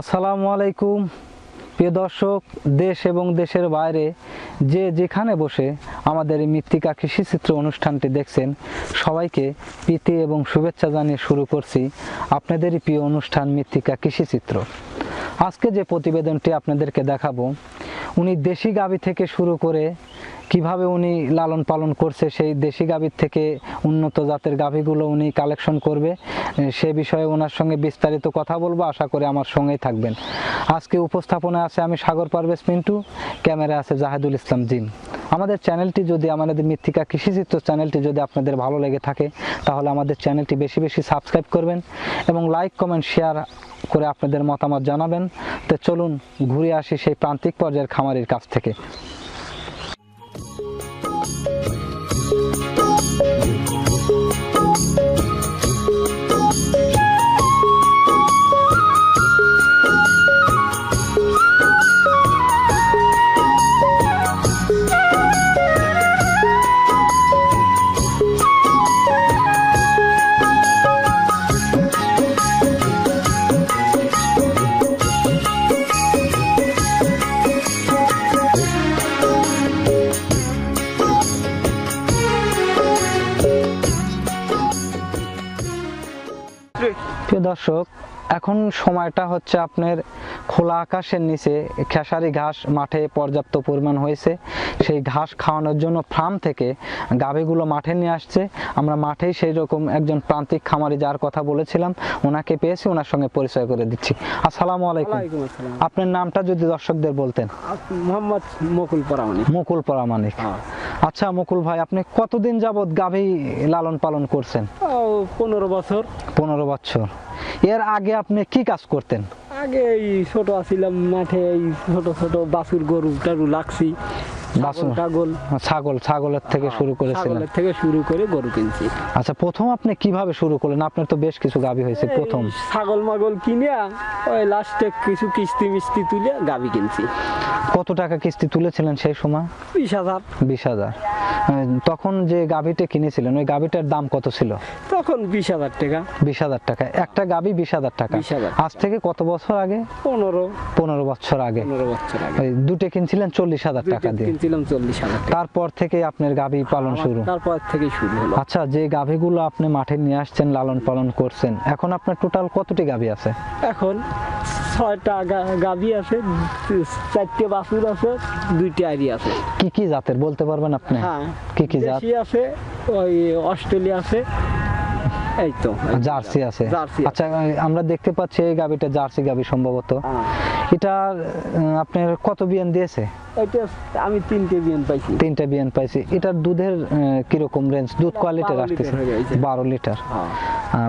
আসসালামু আলাইকুম। প্রিয় দর্শক, দেশ এবং দেশের বাইরে যে যেখানে বসে আমাদের এই মৃত্তিকা কৃষিচিত্র অনুষ্ঠানটি দেখছেন, সবাইকে প্রীতি এবং শুভেচ্ছা জানিয়ে শুরু করছি আপনাদেরই প্রিয় অনুষ্ঠান মৃত্তিকা কৃষিচিত্র। আজকে যে প্রতিবেদনটি আপনাদেরকে দেখাবো, উনি দেশি গাভী থেকে শুরু করে কীভাবে উনি লালন পালন করছে সেই দেশি গাভীর থেকে উন্নত জাতের গাভীগুলো উনি কালেকশন করবে সে বিষয়ে ওনার সঙ্গে বিস্তারিত কথা বলব, আশা করি আমার সঙ্গেই থাকবেন। আজকে উপস্থাপনা আছে আমি সাগর পারভেজ পিন্টু, ক্যামেরা আছে জাহেদুল ইসলাম জিন। আমাদের চ্যানেলটি যদি আমাদের মৃত্তিকা কৃষিচিত্র চ্যানেলটি যদি আপনাদের ভালো লেগে থাকে, তাহলে আমাদের চ্যানেলটি বেশি বেশি সাবস্ক্রাইব করবেন এবং লাইক, কমেন্ট, শেয়ার করে আপনাদের মতামত জানাবেন। তো চলুন ঘুরে আসি সেই প্রান্তিক পর্যায়ের খামারির কাছ থেকে। দর্শক এখন সময়টা হচ্ছে আপনার খোলা আকাশের নিচে। খেসারি ঘাস মাঠে পর্যাপ্ত পরিমাণ হয়েছে। সেই ঘাস খাওয়ানোর জন্য ফার্ম থেকে গাভীগুলো মাঠে নিয়ে আসছে। আমরা মাঠেই সেই রকম একজন প্রান্তিক খামারি যার কথা বলেছিলাম ওনাকে পেয়েছি ওনার সঙ্গে পরিচয় করে দিচ্ছি। আসসালামু আলাইকুম। আপনার নামটা যদি দর্শকদের বলতেন। মোহাম্মদ মকুল পরামানি মুকুল পরামানিক হ্যাঁ। আচ্ছা মুকুল ভাই আপনি কতদিন যাবত গাভী লালন পালন করছেন? পনেরো বছর। পনেরো বছর। এর আগে আপনি কি কাজ করতেন আগে এই ছোট আছিলাম, মাঠে এই ছোট ছোট বাছুর গরু টারু লাগছি। ছাগল ছাগল। ছাগলের থেকে শুরু করেছিলেন। থেকে শুরু করে গরু কিনছি। আচ্ছা প্রথম আপনি কীভাবে শুরু করলেন? আপনার তো বেশ কিছু গাভী হয়েছে প্রথম। ছাগল মাগল কিনে ওই লাস্টে কিছু কিস্তি মিস্তি তুলে গাবি কিনছি। কত টাকা কিস্তি তুলেছিলেন সেই সময়? বিশ হাজার। বিশ হাজার। তখন যে গাভীটা কিনেছিলেন ওই গাভীটার দাম কত ছিল? তখন বিশ হাজার টাকা। বিশ হাজার টাকা। একটা গাভী বিশ হাজার টাকা। আজ থেকে কত বছর আগে? পনেরো। পনেরো বছর আগে। পনেরো বছর আগে। দুটো কিনছিলেন চল্লিশ হাজার টাকা দিয়ে। কিনছিলাম চল্লিশ হাজার তারপর থেকে আপনার গাভী পালন শুরু? তারপর থেকে শুরু হলো। আচ্ছা যে গাভীগুলো আপনি মাঠে নিয়ে আসছেন লালন পালন করছেন এখন আপনার টোটাল কতটি গাভী আছে? এখন ছয়টা গাভী আছে চারটে বাছুর আছে দুইটা আইরি আছে। কি কি জাতের বলতে পারবেন আপনি? হ্যাঁ কি কি জাত? আছে ওই অস্ট্রেলিয়া আছে এই তো জার্সি আছে। আচ্ছা আমরা দেখতে পাচ্ছি এই গাভীটা জার্সি গাভী সম্ভবত। হ্যাঁ। এটা আপনার কত বিয়ান দিয়েছে? এটা আমি তিনটে বিয়ান পাইছি। তিনটা বিয়ান পাইছি। এটার দুধের কীরকম রেঞ্জ দুধ এটা কোয়ালিটির 12 আসতেছে লিটার হয়ে বারো লিটার। হ্যাঁ।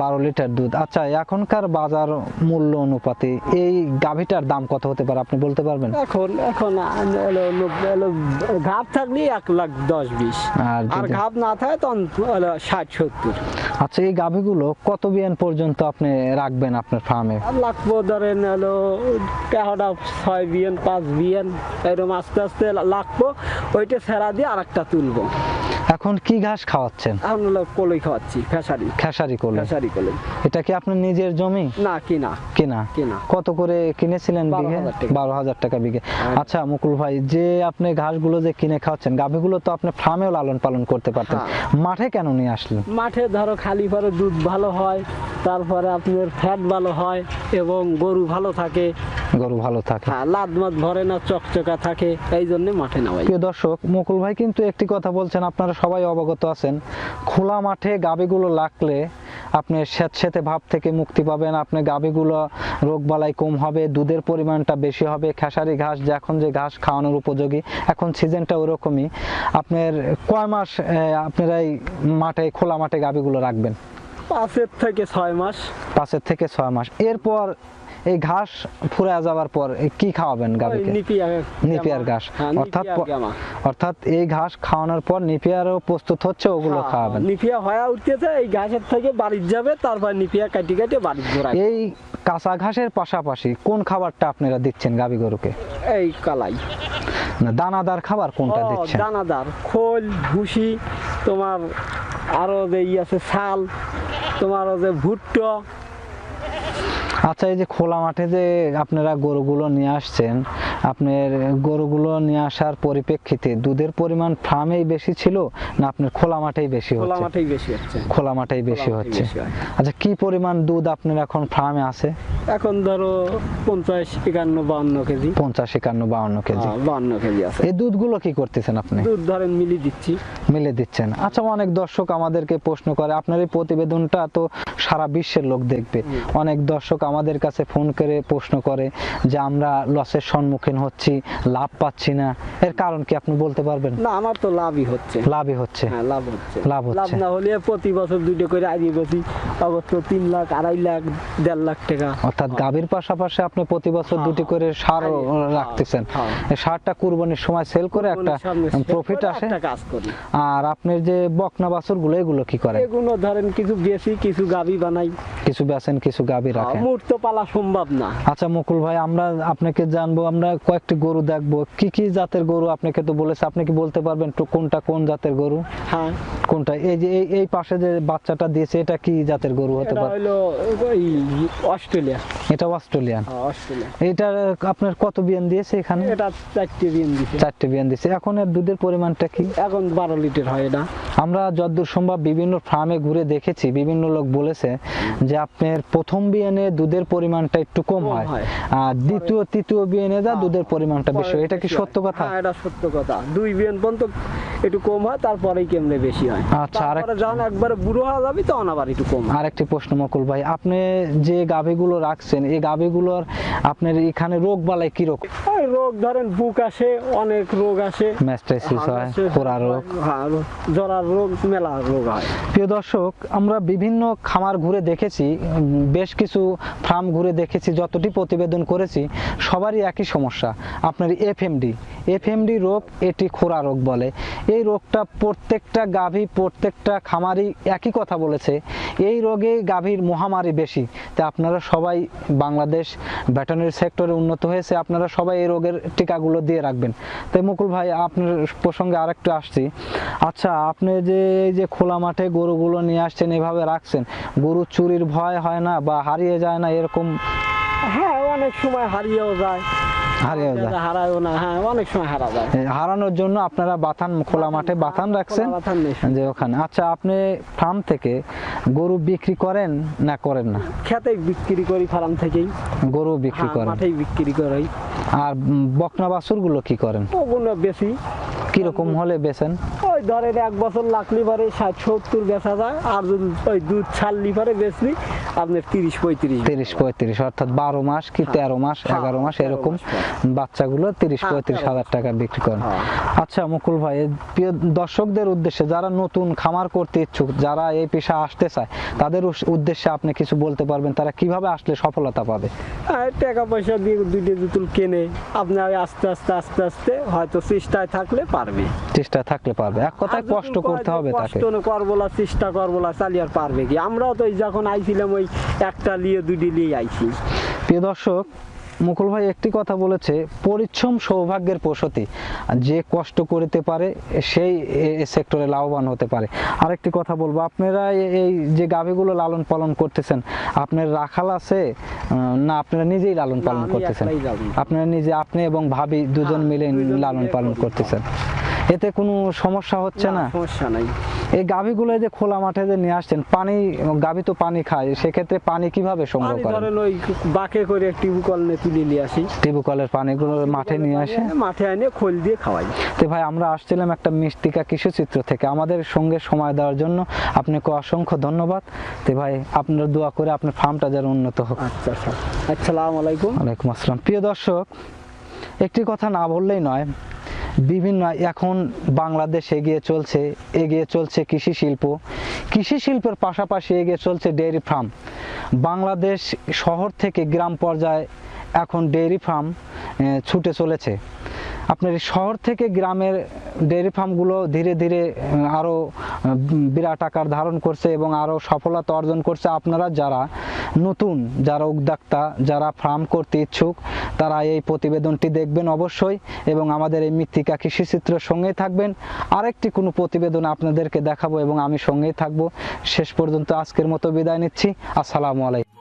বারো লিটার দুধ। আচ্ছা এখনকার বাজার মূল্য অনুপাতে এই গাভীটার দাম কত হতে পারে আপনি বলতে পারবেন? এখন এখন ঘাপ থাকলে এক লাখ দশ বিশ। আর আর ঘাপ না থাকে তখন ষাট সত্তর। আচ্ছা এই গাভীগুলো কত বিয়ান পর্যন্ত আপনি রাখবেন আপনার ফার্মে? লাগবো ধরেন হলো কেহটা ছয় বিয়ান পাঁচ বিয়ান এরকম আস্তে আস্তে লাগবো। ওইটা ছেড়া দিয়ে আর একটা তুলবো। এখন কি ঘাস খাওয়াচ্ছেন? হলো কলই খাওয়াচ্ছি ফেসারি খেসারি করলে ফেসারি কলই। এটা কি আপনার নিজের জমি? না কিনা। কিনা? কিনা। কত করে কিনেছিলেন বারো বিঘে? হাজার টাকা। বারো হাজার টাকা বিঘে। আচ্ছা মুকুল ভাই যে আপনি ঘাসগুলো যে কিনে খাওয়াচ্ছেন গাভীগুলো তো আপনি ফার্মেও লালন পালন করতে পারতেন। হ্যাঁ। মাঠে কেন নিয়ে আসলেন? মাঠে ধরো খালি পরে দুধ ভালো হয় তারপরে আপনার ফ্যাট ভালো হয় এবং গরু ভালো থাকে গরু ভালো থাকে। হ্যাঁ লাদ মাত ভরে না চকচকা থাকে এই জন্য মাঠে নেওয়াই প্রিয় দর্শক মুকুল ভাই কিন্তু একটি কথা বলছেন আপনারা সবাই অবগত আছেন। খোলা মাঠে গাভীগুলো লাগলে আপনি স্যাঁতস্যাঁতে ভাব থেকে মুক্তি পাবেন। আপনি গাভীগুলো রোগবালাই কম হবে দুধের পরিমাণটা বেশি হবে খেসারি ঘাস যে এখন যে ঘাস খাওয়ানোর উপযোগী এখন সিজনটা ওরকমই। আপনার কয় মাস আপনারা এই মাঠে খোলা মাঠে গাভীগুলো রাখবেন? পাঁচের থেকে ছয় মাস। পাঁচের থেকে ছয় মাস। এরপর এই ঘাস ফুরে যাওয়ার পর কি খাওয়াবেন গাভীকে? নিপিয়া নিপিয়ার ঘাস। হ্যাঁ, অর্থাৎ। অর্থাৎ এই ঘাস খাওয়ানোর পর নিপিয়ারও প্রস্তুত হচ্ছে ওগুলো হ্যাঁ, খাওয়াবেন। নিপিয়া হয়ে উঠতেছে এই ঘাসের থেকে বাড়ির যাবে তারপর নিপিয়া কাটি কাটি বাড়ির ঘোরায়। এই কাঁচা ঘাসের পাশাপাশি কোন খাবারটা আপনারা দিচ্ছেন গাভী গরুকে? এই কালাই। না, দানাদার খাবার কোনটা দিচ্ছেন? দানাদার। খোল ভুসি তোমার আরও যে ই আছে শাল তোমার যে ভুট্টো আচ্ছা এই যে খোলা মাঠে যে আপনারা গরুগুলো নিয়ে আসছেন আপনার গরুগুলো নিয়ে আসার পরিপ্রেক্ষিতে দুধের পরিমাণ ফার্মেই বেশি ছিল না আপনার খোলা মাঠেই বেশি হচ্ছে? খোলা মাঠেই বেশি হচ্ছে। খোলা মাঠেই বেশি হচ্ছে। আচ্ছা কি পরিমাণ দুধ আপনার এখন ফার্মে আছে? এখন ধরো পঞ্চাশ একান্ন বাউন্ন কেজি। পঞ্চাশ একান্ন বাউন্ন কেজি। হ্যাঁ, বাউন্ন কেজি আছে। এই দুধগুলো কি করতেছেন আপনি? দুধ ধরেন মিলি দিচ্ছি। মিলে দিচ্ছেন। আচ্ছা অনেক দর্শক আমাদেরকে প্রশ্ন করে আপনার এই প্রতিবেদনটা তো সারা বিশ্বের লোক দেখবে। অনেক দর্শক আমাদের কাছে ফোন করে প্রশ্ন করে যে আমরা লসের সম্মুখীন হচ্ছি লাভ পাচ্ছি না। এর কারণ কি আপনি বলতে পারবেন? না আমার তো লাভই হচ্ছে। লাভই হচ্ছে। হ্যাঁ লাভ হচ্ছে। লাভ হচ্ছে। না হলে প্রতি বছর দুটো করে আইডিয়ে গেছি অবশ্য তিন লাখ আড়াই লাখ দেড় লাখ টাকা। অর্থাৎ গাভীর পাশাপাশি আপনি প্রতি বছর হ্যাঁ, দুটি করে সার হ্যাঁ, রাখতেছেন। হ্যাঁ। সারটা কুরবানির সময় সেল করে একটা প্রফিট আসে। আর আপনার যে বকনা বাছুরগুলো এগুলো কি করে এগুলো ধরেন কিছু বেশি কিছু গাবি বানাই। কিছু বেচেন কিছু গাভী রাখেন। মূর্ত পালা সম্ভব না। আচ্ছা মুকুল ভাই আমরা আপনাকে জানব আমরা কয়েকটি গরু দেখব। কি কি জাতের গরু আপনাকে তো বলেছে? আপনি কি বলতে পারবেন তো কোনটা কোন জাতের গরু? হ্যাঁ। কোনটা? এই যে এই পাশে যে বাচ্চাটা দিয়েছে এটা কি জাতের গরু হতে পারে? হলো অস্ট্রেলিয়া। এটা অস্ট্রেলিয়ান। হ্যাঁ, অস্ট্রেলিয়া এটা আপনার কত বিয়ান দিয়েছে এখানে? এটা চারটে দিন দিছে চারটে বিয়ান দিয়েছে। এখন এর দুধের পরিমাণটা কি? এখন বারো লিটার হয় এটা। আমরা যতদূর সম্ভব বিভিন্ন ফার্মে ঘুরে দেখেছি বিভিন্ন লোক বলেছে যে আপনার প্রথম বিয়ানে দুধের পরিমাণটা একটু কম হয়। হয়। আর দ্বিতীয় তৃতীয় বিয়ানে যা হ্যাঁ। দুধের পরিমাণটা বেশি এটা কি সত্য কথা? হ্যাঁ এটা সত্য কথা। দুই বিয়ন পর্যন্ত একটু কম হয় তারপরেই কেমনে বেশি হয়? আচ্ছা, আর যখন একবার বুড়ো হয়ে যাবে তখন আবার একটু কম আর আরেকটি প্রশ্ন মকুল ভাই। আপনি যে গাভীগুলো রাখছেন এই গাভীগুলোর আপনার এখানে রোগ বালাই কি রোগ ওই রোগ ধরেন বুক আসে অনেক রোগ আসে। ম্যাস্টাইসিস হয় পোড়া রোগ। জরার রোগ মেলা রোগ হয়। প্রিয় দর্শক আমরা বিভিন্ন খামার ঘুরে দেখেছি বেশ কিছু ফার্ম ঘুরে দেখেছি যতটি প্রতিবেদন করেছি সবারই একই সমস্যা। আপনার এফএমডি। এফএমডি রোগ এটি খোরা রোগ বলে। এই রোগটা প্রত্যেকটা গাভী প্রত্যেকটা খামারই একই কথা বলেছে। এই রোগে গাভীর মহামারী বেশি। তা আপনারা সবাই বাংলাদেশ ভেটেরিনারি সেক্টরে উন্নত হয়েছে আপনারা সবাই এই রোগের টিকাগুলো দিয়ে রাখবেন। তাই মুকুল ভাই, আপনার প্রসঙ্গে আর একটু আসছি। আচ্ছা আপনি যে এই যে খোলা মাঠে গরুগুলো নিয়ে আসছেন, এভাবে রাখছেন, গরু চুরির ভয় হয় না বা হারিয়ে যায় না এরকম? হ্যাঁ অনেক সময় হারিয়েও যায়। হারিয়েও যায় হারায়ও না হ্যাঁ অনেক সময় হারা যায়। হারানোর জন্য আপনারা বাথান খোলা মাঠে বাথান রাখছেন। যে ওখানে। আচ্ছা আপনি ফার্ম থেকে গরু বিক্রি করেন না করেন না? খেতে বিক্রি করি ফার্ম থেকেই। গরু বিক্রি হ্যাঁ, করেন। মাঠেই বিক্রি করি। আর বকনা বাছুরগুলো কি করেন? ওগুলো বেশি। কীরকম হলে বেচেন? ওই ধরেন এক বছর লাগলি পরে ষাট সত্তর বেচা যায় আর যদি ওই দুধ ছাড়লি পরে বেচলি আপনার তিরিশ পঁয়ত্রিশ তিরিশ পঁয়ত্রিশ অর্থাৎ বারো মাস কি তেরো মাস হ্যাঁ, এগারো মাস এরকম বাচ্চাগুলো তিরিশ হ্যাঁ, পঁয়ত্রিশ হাজার টাকা বিক্রি করেন হ্যাঁ। আচ্ছা মুকুল ভাই প্রিয় দর্শকদের উদ্দেশ্যে যারা নতুন খামার করতে ইচ্ছুক যারা এই পেশা আসতে চায় তাদের উদ্দেশ্যে আপনি কিছু বলতে পারবেন তারা কীভাবে আসলে সফলতা পাবে? টাকা পয়সা দিয়ে দুইটা জুতুল কেনে আপনার আস্তে আস্তে আস্তে আস্তে হয়তো চেষ্টায় থাকলে পারবে। চেষ্টা থাকলে পারবে। এক কথায় কষ্ট করতে হবে তাকে। কষ্ট করব চেষ্টা করব চালিয়ে আর পারবে কি? আমরাও তো যখন আইছিলাম ওই একটা লিয়ে দুটি লিয়ে আইছি। প্রিয় দর্শক মুকুল ভাই একটি কথা বলেছে পরিশ্রম সৌভাগ্যের প্রসূতি। যে কষ্ট করতে পারে সেই সেক্টরে লাভবান হতে পারে। আরেকটি কথা বলব আপনারা এই যে গাভীগুলো লালন পালন করতেছেন আপনার রাখাল আছে? না আপনারা নিজেই লালন পালন করতেছেন। আপনারা নিজে আপনি এবং ভাবি দুজন মিলে লালন পালন করতেছেন। এতে কোনো সমস্যা হচ্ছে না? সমস্যা নাই। এই গাভীগুলো যে খোলা মাঠে যে নিয়ে আসছেন পানি গাভী তো পানি খায় সেক্ষেত্রে পানি কীভাবে সংগ্রহ করেন? ধরেন ওই বাকে করে টিউবকল নিয়ে তুলে নিয়ে আসি। টিবুকলের পানিগুলো মাঠে নিয়ে আসে? মাঠে এনে খোল দিয়ে খাওয়াই। তো ভাই আমরা আসছিলাম একটা মিষ্টিকা কৃষি চিত্র থেকে। আমাদের সঙ্গে সময় দেওয়ার জন্য আপনাকে অসংখ্য ধন্যবাদ। তো ভাই আপনার দোয়া করে আপনার ফার্মটা যেন উন্নত হোক। আচ্ছা আচ্ছা। আসসালামু আলাইকুম। ওয়ালাইকুম আসসালাম। প্রিয় দর্শক একটি কথা না বললেই নয় বিভিন্ন এখন বাংলাদেশ এগিয়ে চলছে এগিয়ে চলছে কৃষি শিল্প। কৃষি শিল্পের পাশাপাশি এগিয়ে চলছে ডেয়ারি ফার্ম। বাংলাদেশ শহর থেকে গ্রাম পর্যায়ে এখন ডেয়ারি ফার্ম ছুটে চলেছে। আপনার শহর থেকে গ্রামের ডেয়ারি ফার্মগুলো ধীরে ধীরে আরও বিরাট আকার ধারণ করছে এবং আরও সফলতা অর্জন করছে আপনারা যারা নতুন, যারা উদ্যোক্তা, যারা ফার্ম করতে ইচ্ছুক, তারা এই প্রতিবেদনটি দেখবেন অবশ্যই এবং আমাদের এই মৃত্তিকা কৃষিচিত্রের সঙ্গেই থাকবেন। আরেকটি কোনো প্রতিবেদন আপনাদেরকে দেখাবো এবং আমি সঙ্গেই থাকব। শেষ পর্যন্ত আজকের মতো বিদায় নিচ্ছি। আসসালামু আলাইকুম।